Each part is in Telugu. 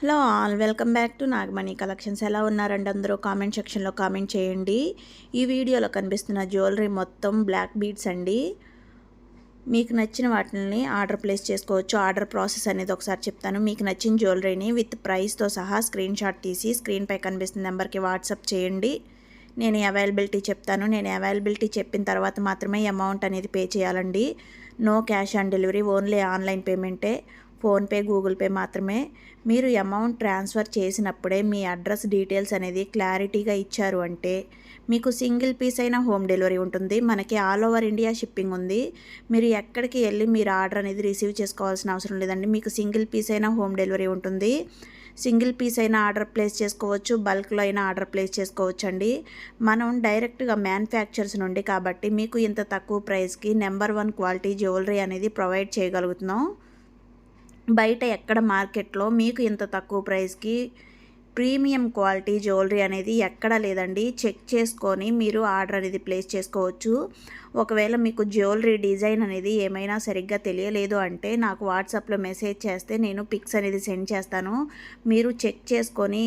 Hello all welcome back to Nagamani collections. ఎలా ఉన్నారండి అందరూ? కామెంట్ సెక్షన్లో కామెంట్ చేయండి. ఈ వీడియోలో కనిపిస్తున్న జ్యువెలరీ మొత్తం బ్లాక్ బీడ్స్ అండి. మీకు నచ్చిన వాటిని ఆర్డర్ ప్లేస్ చేసుకోవచ్చు. ఆర్డర్ ప్రాసెస్ అనేది ఒకసారి చెప్తాను. మీకు నచ్చిన జ్యువెలరీని విత్ ప్రైస్తో సహా స్క్రీన్ షాట్ తీసి స్క్రీన్పై కనిపిస్తున్న నెంబర్కి వాట్సాప్ చేయండి. నేను అవైలబిలిటీ చెప్తాను. నేను అవైలబిలిటీ చెప్పిన తర్వాత మాత్రమే అమౌంట్ అనేది పే చేయాలండి. No cash on delivery only online పేమెంటే. PhonePe Google pay మాత్రమే. మీరు అమౌంట్ ట్రాన్స్ఫర్ చేసినప్పుడే మీ అడ్రస్ డీటెయిల్స్ అనేది క్లారిటీగా ఇచ్చారు అంటే మీకు సింగిల్ పీస్ అయినా హోమ్ డెలివరీ ఉంటుంది. మనకి ఆల్ ఓవర్ ఇండియా షిప్పింగ్ ఉంది. మీరు ఎక్కడికి వెళ్ళి మీరు ఆర్డర్ అనేది రిసీవ్ చేసుకోవాల్సిన అవసరం లేదండి. మీకు సింగిల్ పీస్ అయినా హోమ్ డెలివరీ ఉంటుంది. సింగిల్ పీస్ అయినా ఆర్డర్ ప్లేస్ చేసుకోవచ్చు. బల్క్లో అయినా ఆర్డర్ ప్లేస్ చేసుకోవచ్చు అండి మనం డైరెక్ట్గా మ్యానుఫ్యాక్చర్స్ నుండి కాబట్టి మీకు ఇంత తక్కువ ప్రైస్కి నెంబర్ వన్ క్వాలిటీ జ్యువెలరీ అనేది ప్రొవైడ్ చేయగలుగుతున్నాం. బయట ఎక్కడ మార్కెట్లో మీకు ఇంత తక్కువ ప్రైస్కి ప్రీమియం క్వాలిటీ జ్యువెలరీ అనేది ఎక్కడ లేదండి. చెక్ చేసుకొని మీరు ఆర్డర్ అనేది ప్లేస్ చేసుకోవచ్చు. ఒకవేళ మీకు జ్యువెలరీ డిజైన్ అనేది ఏమైనా సరిగ్గా తెలియలేదు అంటే నాకు వాట్సాప్లో మెసేజ్ చేస్తే నేను పిక్స్ అనేది సెండ్ చేస్తాను. మీరు చెక్ చేసుకొని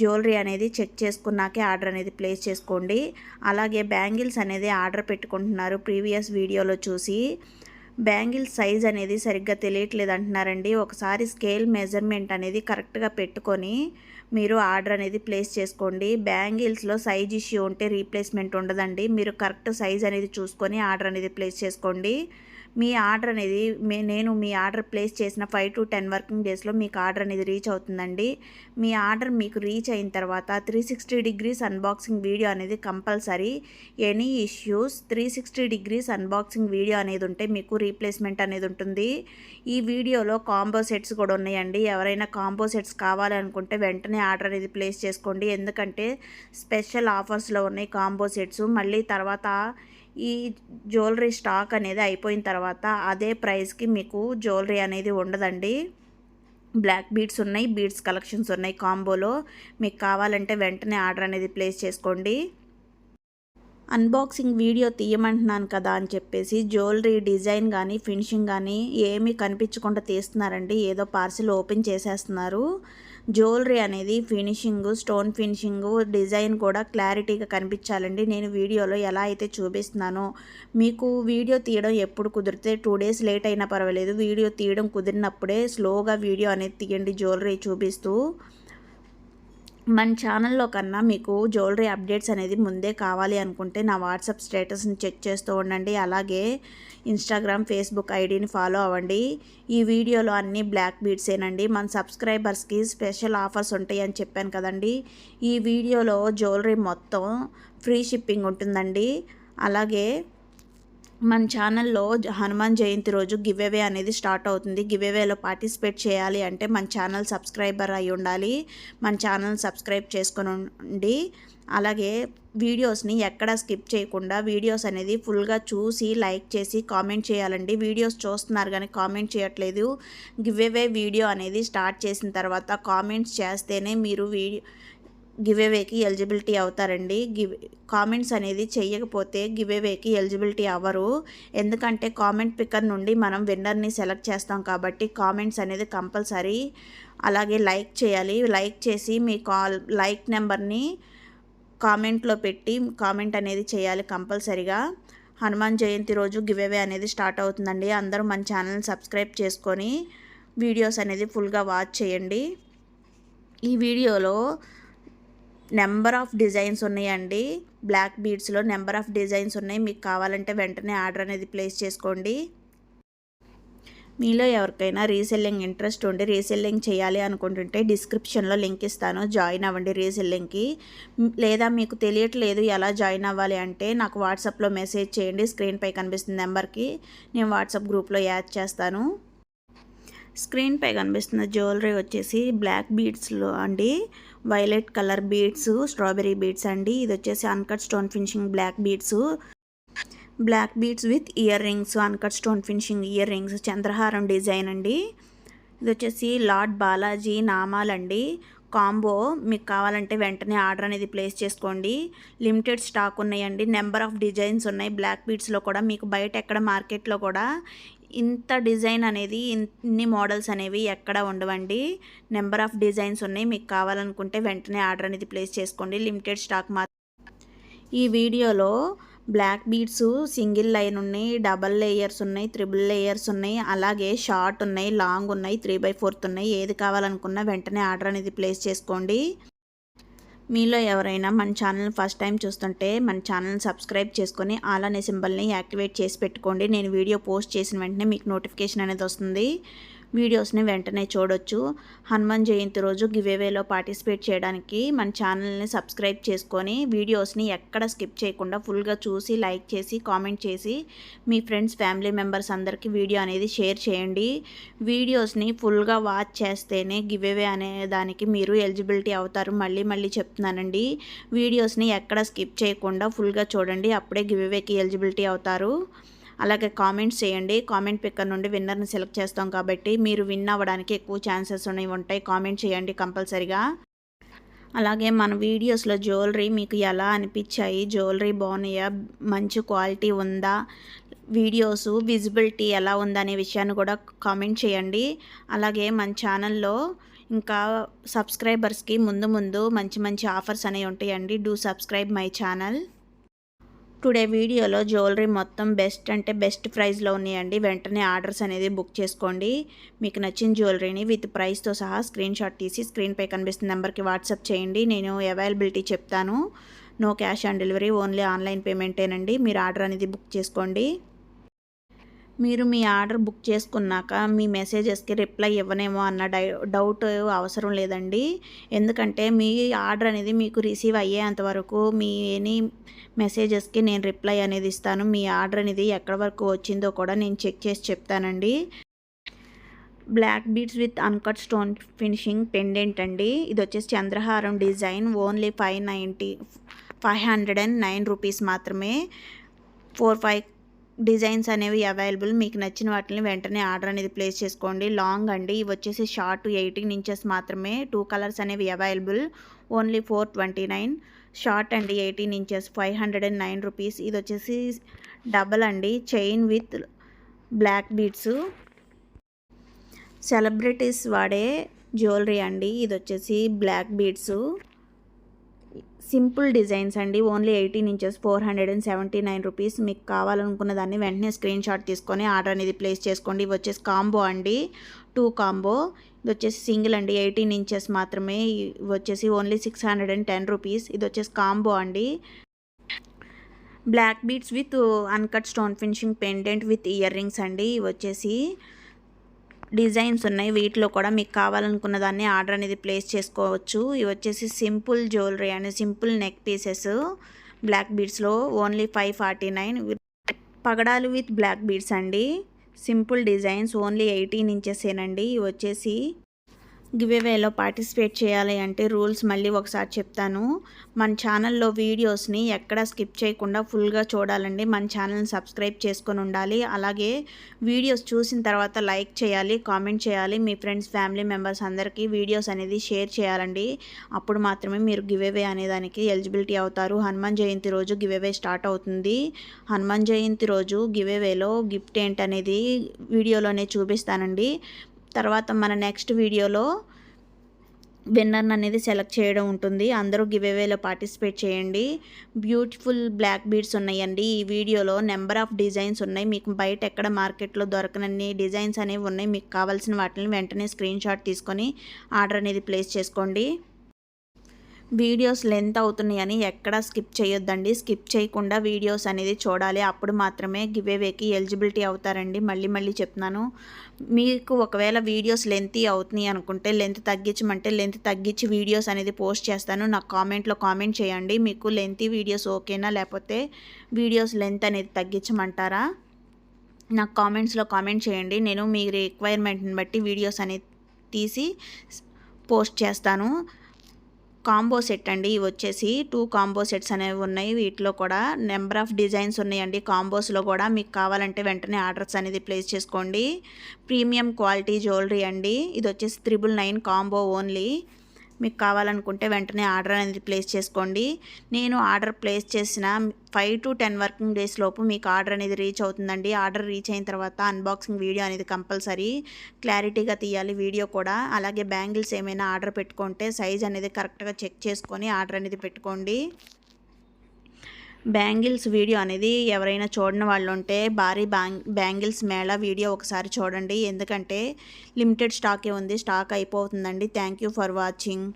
జ్యువెలరీ అనేది చెక్ చేసుకున్నాకే ఆర్డర్ అనేది ప్లేస్ చేసుకోండి. అలాగే బ్యాంగిల్స్ అనేది ఆర్డర్ పెట్టుకుంటున్నారు ప్రీవియస్ వీడియోలో చూసి. బ్యాంగిల్ సైజ్ అనేది సరిగ్గా తెలియట్లేదు అంటున్నారండి ఒకసారి స్కేల్ మెజర్మెంట్ అనేది కరెక్ట్గా పెట్టుకొని మీరు ఆర్డర్ అనేది ప్లేస్ చేసుకోండి. బ్యాంగిల్స్లో సైజ్ ఇష్యూ ఉంటే రీప్లేస్మెంట్ ఉండదండి. మీరు కరెక్ట్ సైజ్ అనేది చూసుకొని ఆర్డర్ అనేది ప్లేస్ చేసుకోండి. మీ ఆర్డర్ అనేది మే నేను మీ ఆర్డర్ ప్లేస్ చేసిన ఫైవ్ టు టెన్ వర్కింగ్ డేస్లో మీకు ఆర్డర్ అనేది రీచ్ అవుతుందండి. మీ ఆర్డర్ మీకు రీచ్ అయిన తర్వాత three sixty degrees unboxing video అనేది compulsory. Any issues three sixty degrees unboxing video అనేది ఉంటే మీకు రీప్లేస్మెంట్ అనేది ఉంటుంది. ఈ వీడియోలో కాంబో సెట్స్ కూడా ఉన్నాయండి. ఎవరైనా కాంబో సెట్స్ కావాలనుకుంటే వెంటనే ఆర్డర్ అనేది ప్లేస్ చేసుకోండి. ఎందుకంటే స్పెషల్ ఆఫర్స్లో ఉన్నాయి కాంబో సెట్స్. మళ్ళీ తర్వాత ఈ జ్యువెలరీ స్టాక్ అనేది అయిపోయిన తర్వాత అదే ప్రైస్కి మీకు జ్యువెలరీ అనేది ఉండదండి. బ్లాక్ బీడ్స్ ఉన్నాయి బీడ్స్ కలెక్షన్స్ ఉన్నాయి కాంబోలో. మీకు కావాలంటే వెంటనే ఆర్డర్ అనేది ప్లేస్ చేసుకోండి. అన్బాక్సింగ్ వీడియో తీయమంటున్నాను కదా అని చెప్పేసి జ్యువెలరీ డిజైన్ కానీ ఫినిషింగ్ కానీ ఏమీ కనిపించకుండా తీస్తున్నారండి. ఏదో పార్సిల్ ఓపెన్ చేసేస్తున్నారు. జ్యువెలరీ అనేది ఫినిషింగ్ స్టోన్ ఫినిషింగ్ డిజైన్ కూడా క్లారిటీగా కనిపించాలండి. నేను వీడియోలో ఎలా అయితే చూపిస్తున్నానో మీకు వీడియో తీయడం ఎప్పుడు కుదిరితే టూ డేస్ లేట్ అయినా పర్వాలేదు. వీడియో తీయడం కుదిరినప్పుడే స్లోగా వీడియో అనేది తీయండి జ్యువెలరీ చూపిస్తూ. మన ఛానల్లో కన్నా మీకు జ్యువెలరీ అప్డేట్స్ అనేది ముందే కావాలి అనుకుంటే నా వాట్సాప్ స్టేటస్ని చెక్ చేస్తూ ఉండండి. అలాగే ఇన్స్టాగ్రామ్ ఫేస్బుక్ ఐడిని ఫాలో అవ్వండి. ఈ వీడియోలో అన్ని బ్లాక్ బీడ్సేనండి. మన సబ్స్క్రైబర్స్కి స్పెషల్ ఆఫర్స్ ఉంటాయి అని చెప్పాను కదండి. ఈ వీడియోలో జ్యువెలరీ మొత్తం ఫ్రీ షిప్పింగ్ ఉంటుందండి. అలాగే మన ఛానల్లో హనుమాన్ జయంతి రోజు గివ్వే అనేది స్టార్ట్ అవుతుంది. గివ్వేలో పార్టిసిపేట్ చేయాలి అంటే మన ఛానల్ సబ్స్క్రైబర్ అయి ఉండాలి. మన ఛానల్ సబ్స్క్రైబ్ చేసుకొని ఉండి అలాగే వీడియోస్ని ఎక్కడ స్కిప్ చేయకుండా వీడియోస్ అనేది ఫుల్గా చూసి లైక్ చేసి కామెంట్ చేయాలండి. వీడియోస్ చూస్తున్నారు కానీ కామెంట్ చేయట్లేదు. గివ్వే వీడియో అనేది స్టార్ట్ చేసిన తర్వాత కామెంట్స్ చేస్తేనే మీరు వీడియో గివేవేకి ఎలిజిబిలిటీ అవుతారండి. గివ్ కామెంట్స్ అనేది చేయకపోతే గివేవేకి ఎలిజిబిలిటీ అవ్వరు. ఎందుకంటే కామెంట్ పిక్కర్ నుండి మనం విన్నర్ని సెలెక్ట్ చేస్తాం కాబట్టి కామెంట్స్ అనేది కంపల్సరీ. అలాగే లైక్ చేయాలి. లైక్ చేసి మీ కాల్ లైక్ నెంబర్ని కామెంట్లో పెట్టి కామెంట్ అనేది చేయాలి కంపల్సరీగా. హనుమాన్ జయంతి రోజు గివేవే అనేది స్టార్ట్ అవుతుందండి. అందరూ మన ఛానల్ సబ్స్క్రైబ్ చేసుకొని వీడియోస్ అనేది ఫుల్గా వాచ్ చేయండి. ఈ వీడియోలో నెంబర్ ఆఫ్ డిజైన్స్ ఉన్నాయండి. బ్లాక్ బీడ్స్లో నెంబర్ ఆఫ్ డిజైన్స్ ఉన్నాయి. మీకు కావాలంటే వెంటనే ఆర్డర్ అనేది ప్లేస్ చేసుకోండి. మీలో ఎవరికైనా రీసెల్లింగ్ ఇంట్రెస్ట్ ఉండి రీసెల్లింగ్ చేయాలి అనుకుంటుంటే డిస్క్రిప్షన్లో లింక్ ఇస్తాను. జాయిన్ అవ్వండి రీసెల్లింగ్కి. లేదా మీకు తెలియట్లేదు ఎలా జాయిన్ అవ్వాలి అంటే నాకు వాట్సాప్లో మెసేజ్ చేయండి. స్క్రీన్పై కనిపిస్తున్న నెంబర్కి నేను వాట్సాప్ గ్రూప్లో యాడ్ చేస్తాను. స్క్రీన్పై కనిపిస్తున్న జ్యువెలరీ వచ్చేసి బ్లాక్ బీడ్స్లో అండి. Violet colour beads strawberry beads అండి. ఇది వచ్చేసి uncut stone finishing black beads. Black beads with earrings uncut stone finishing earrings చంద్రహారం design అండి. ఇది వచ్చేసి లార్డ్ బాలాజీ నామాలండి కాంబో మీకు కావాలంటే వెంటనే ఆర్డర్ అనేది ప్లేస్ చేసుకోండి. లిమిటెడ్ స్టాక్ ఉన్నాయండి. నెంబర్ ఆఫ్ డిజైన్స్ ఉన్నాయి. బ్లాక్ బీడ్స్లో కూడా మీకు బయట ఎక్కడ మార్కెట్లో కూడా ఇంత డిజైన్ అనేది ఇన్ని మోడల్స్ అనేవి ఎక్కడ ఉండవండి. నెంబర్ ఆఫ్ డిజైన్స్ ఉన్నాయి. మీకు కావాలనుకుంటే వెంటనే ఆర్డర్ అనేది ప్లేస్ చేసుకోండి. లిమిటెడ్ స్టాక్ మాత్రం ఈ వీడియోలో బ్లాక్ బీడ్స్ సింగిల్ లైన్ ఉన్నాయి డబల్ లేయర్స్ ఉన్నాయి త్రిబుల్ లేయర్స్ ఉన్నాయి అలాగే షార్ట్ ఉన్నాయి లాంగ్ ఉన్నాయి త్రీ బై ఫోర్త్ ఉన్నాయి. ఏది కావాలనుకున్నా వెంటనే ఆర్డర్ అనేది ప్లేస్ చేసుకోండి. మీలో ఎవరైనా మన ఛానల్ ఫస్ట్ టైం చూస్తుంటే మన ఛానల్ని సబ్స్క్రైబ్ చేసుకొని ఆల్ అనే సింబల్ని యాక్టివేట్ చేసి పెట్టుకోండి. నేను వీడియో పోస్ట్ చేసిన వెంటనే మీకు నోటిఫికేషన్ అనేది వస్తుంది. వీడియోస్ని వెంటనే చూడొచ్చు. హనుమాన్ జయంతి రోజు గివేవేలో పార్టిసిపేట్ చేయడానికి మన ఛానల్ని సబ్స్క్రైబ్ చేసుకొని వీడియోస్ని ఎక్కడ స్కిప్ చేయకుండా ఫుల్గా చూసి లైక్ చేసి కామెంట్ చేసి మీ ఫ్రెండ్స్ ఫ్యామిలీ మెంబర్స్ అందరికీ వీడియో అనేది షేర్ చేయండి. వీడియోస్ని ఫుల్గా వాచ్ చేస్తేనే గివేవే అనే దానికి మీరు ఎలిజిబిలిటీ అవుతారు. మళ్ళీ మళ్ళీ చెప్తున్నానండి. వీడియోస్ని ఎక్కడ స్కిప్ చేయకుండా ఫుల్గా చూడండి. అప్పుడే గివేవేకి ఎలిజిబిలిటీ అవుతారు. అలాగే కామెంట్స్ చేయండి. కామెంట్ పిక్కర్ నుండి విన్నర్ని సెలెక్ట్ చేస్తాం కాబట్టి మీరు విన్ అవ్వడానికి ఎక్కువ ఛాన్సెస్ ఉన్నాయి ఉంటాయి. కామెంట్ చేయండి కంపల్సరిగా. అలాగే మన వీడియోస్లో జ్యువెలరీ మీకు ఎలా అనిపించాయి? జ్యువెలరీ బాగున్నాయా? మంచి క్వాలిటీ ఉందా? వీడియోస్ విజిబిలిటీ ఎలా ఉందనే విషయాన్ని కూడా కామెంట్ చేయండి. అలాగే మన ఛానల్లో ఇంకా సబ్స్క్రైబర్స్కి ముందు ముందు మంచి మంచి ఆఫర్స్ అనేవి ఉంటాయండి. Do subscribe my channel. Today వీడియోలో జ్యువెలరీ మొత్తం బెస్ట్ అంటే బెస్ట్ ప్రైస్లో ఉన్నాయండి. వెంటనే ఆర్డర్స్ అనేది బుక్ చేసుకోండి. మీకు నచ్చిన జ్యువెలరీని విత్ ప్రైస్తో సహా స్క్రీన్ షాట్ తీసి స్క్రీన్పై కనిపిస్తున్న నెంబర్కి వాట్సాప్ చేయండి. నేను అవైలబిలిటీ చెప్తాను. No cash on delivery only online పేమెంటేనండి. మీరు ఆర్డర్ అనేది బుక్ చేసుకోండి. మీరు మీ ఆర్డర్ బుక్ చేసుకున్నాక మీ మెసేజెస్కి రిప్లై ఇవ్వనేమో అన్న డౌట్ అవసరం లేదండి. ఎందుకంటే మీ ఆర్డర్ అనేది మీకు రిసీవ్ అయ్యేంత వరకు మీ ఎనీ మెసేజెస్కి నేను రిప్లై అనేది ఇస్తాను. మీ ఆర్డర్ అనేది ఎక్కడి వరకు వచ్చిందో కూడా నేను చెక్ చేసి చెప్తానండి. Black beads with uncut stone finishing pendant అండి ఇది వచ్చేసి చంద్రహారం design. Only five ninety five hundred and nine rupees మాత్రమే. ఫోర్ ఫైవ్ డిజైన్స్ అనేవి అవైలబుల్. మీకు నచ్చిన వాటిని వెంటనే ఆర్డర్ అనేది ప్లేస్ చేసుకోండి. లాంగ్ అండి. ఇవి వచ్చేసి షార్ట్ ఎయిటీన్ ఇంచెస్ మాత్రమే. టూ కలర్స్ అనేవి available. Only four twenty nine. Short అండి eighteen inches. Five hundred and nine rupees. ఇది వచ్చేసి డబల్ అండి. Chain with black beads celebrities వాడే జ్యువెలరీ అండి. ఇది వచ్చేసి బ్లాక్ బీడ్స్ సింపుల్ డిజైన్స్ అండి. Only eighteen inches four hundred and seventy nine rupees. మీకు కావాలనుకున్న దాన్ని వెంటనే స్క్రీన్ షాట్ తీసుకొని ఆర్డర్ అనేది ప్లేస్ చేసుకోండి. ఇవి వచ్చేసి కాంబో అండి. Two combo. ఇది వచ్చేసి సింగిల్ అండి. ఎయిటీన్ ఇంచెస్ మాత్రమే. ఇవి వచ్చేసి only six hundred and ten rupees. ఇది వచ్చేసి కాంబో అండి. Black beads with uncut stone finishing pendant with earrings అండి. ఇవి వచ్చేసి డిజైన్స్ ఉన్నాయి. వీటిలో కూడా మీకు కావాలనుకున్న దాన్ని ఆర్డర్ అనేది ప్లేస్ చేసుకోవచ్చు. ఇవి వచ్చేసి simple jewellery and simple neck pieces. Black బీడ్స్లో only five forty nine. పగడాలు విత్ బ్లాక్ బీడ్స్ అండి. Simple designs only eighteen inches ఏనండి. ఇవి వచ్చేసి గివేవేలో పార్టిసిపేట్ చేయాలి అంటే రూల్స్ మళ్ళీ ఒకసారి చెప్తాను. మన ఛానల్లో వీడియోస్ని ఎక్కడ స్కిప్ చేయకుండా ఫుల్గా చూడాలండి. మన ఛానల్ని సబ్స్క్రైబ్ చేసుకొని ఉండాలి. అలాగే వీడియోస్ చూసిన తర్వాత లైక్ చేయాలి కామెంట్ చేయాలి. మీ ఫ్రెండ్స్ ఫ్యామిలీ మెంబర్స్ అందరికీ వీడియోస్ అనేది షేర్ చేయాలండి. అప్పుడు మాత్రమే మీరు గివేవే అనేదానికి ఎలిజిబిలిటీ అవుతారు. హనుమాన్ జయంతి రోజు గివేవే స్టార్ట్ అవుతుంది. హనుమాన్ జయంతి రోజు గివేవేలో గిఫ్ట్ ఏంటనేది వీడియోలోనే చూపిస్తానండి. తర్వాత మన నెక్స్ట్ వీడియోలో విన్నర్ అనేది సెలెక్ట్ చేయడం ఉంటుంది. అందరూ గివేవేలో పార్టిసిపేట్ చేయండి. బ్యూటిఫుల్ బ్లాక్ బీడ్స్ ఉన్నాయండి. ఈ వీడియోలో నెంబర్ ఆఫ్ డిజైన్స్ ఉన్నాయి. మీకు బయట ఎక్కడ మార్కెట్లో దొరకనన్ని డిజైన్స్ అనేవి ఉన్నాయి. మీకు కావాల్సిన వాటిని వెంటనే స్క్రీన్ షాట్ తీసుకొని ఆర్డర్ అనేది ప్లేస్ చేసుకోండి. వీడియోస్ లెంత్ అవుతున్నాయని ఎక్కడా స్కిప్ చేయొద్దండి. స్కిప్ చేయకుండా వీడియోస్ అనేది చూడాలి. అప్పుడు మాత్రమే గివేవేకి ఎలిజిబిలిటీ అవుతారండి. మళ్ళీ మళ్ళీ చెప్తున్నాను. మీకు ఒకవేళ వీడియోస్ లెంత్ అవుతున్నాయి అనుకుంటే లెంత్ తగ్గించమంటే లెంత్ తగ్గించి వీడియోస్ అనేది పోస్ట్ చేస్తాను. నాకు కామెంట్లో కామెంట్ చేయండి. మీకు లెంత్ వీడియోస్ ఓకేనా? లేకపోతే వీడియోస్ లెంత్ అనేది తగ్గించమంటారా? నాకు కామెంట్స్లో కామెంట్ చేయండి. నేను మీ రిక్వైర్మెంట్ని బట్టి వీడియోస్ అనేది తీసి పోస్ట్ చేస్తాను. కాంబో సెట్ అండి. ఇవి వచ్చేసి టూ కాంబో సెట్స్ అనేవి ఉన్నాయి. వీటిలో కూడా నెంబర్ ఆఫ్ డిజైన్స్ ఉన్నాయండి. కాంబోస్లో కూడా మీకు కావాలంటే వెంటనే ఆర్డర్స్ అనేది ప్లేస్ చేసుకోండి. ప్రీమియం క్వాలిటీ జ్యువెలరీ అండి. ఇది వచ్చేసి త్రిబుల్ నైన్ కాంబో ఓన్లీ. మీకు కావాలనుకుంటే వెంటనే ఆర్డర్ అనేది ప్లేస్ చేసుకోండి. నేను ఆర్డర్ ప్లేస్ చేసిన five to ten working days లోపు మీకు ఆర్డర్ అనేది రీచ్ అవుతుందండి. ఆర్డర్ రీచ్ అయిన తర్వాత అన్బాక్సింగ్ వీడియో అనేది కంపల్సరీ. క్లారిటీగా తీయాలి వీడియో కూడా. అలాగే బ్యాంగిల్స్ ఏమైనా ఆర్డర్ పెట్టుకుంటే సైజ్ అనేది కరెక్ట్గా చెక్ చేసుకొని ఆర్డర్ అనేది పెట్టుకోండి. బ్యాంగిల్స్ వీడియో అనేది ఎవరైనా చూడని వాళ్ళు ఉంటే భారీ బ్యాంగ్ బ్యాంగిల్స్ మేళా వీడియో ఒకసారి చూడండి. ఎందుకంటే లిమిటెడ్ స్టాకే ఉంది స్టాక్ అయిపోతుందండి. Thank you for watching.